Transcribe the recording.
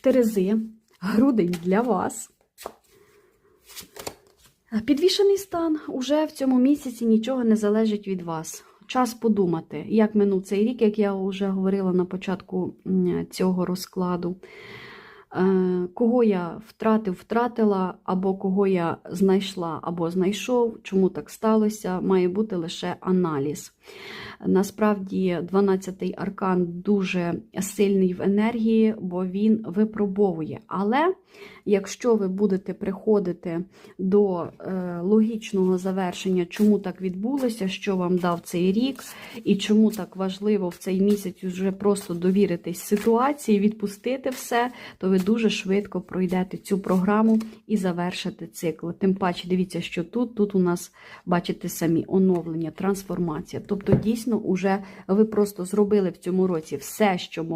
Терези, грудень для вас. Підвішений стан уже в цьому місяці нічого не залежить від вас. Час подумати, як минув цей рік, як я вже говорила на початку цього розкладу. Е, Кого я втратив, втратила, або кого я знайшла, або знайшов, чому так сталося, має бути лише аналіз. Насправді, 12-й аркан дуже сильний в енергії, бо він випробовує. Але якщо ви будете приходити до е, логічного завершення, чому так відбулося, що вам дав цей рік, і чому так важливо в цей місяць вже просто довіритись ситуації, відпустити все, то ви дуже швидко пройдете цю програму і завершите цикл. Тим паче, дивіться, що тут, тут у нас, бачите самі, оновлення, трансформація. Тобто, дійсно, уже ви просто зробили в цьому році все, що могли.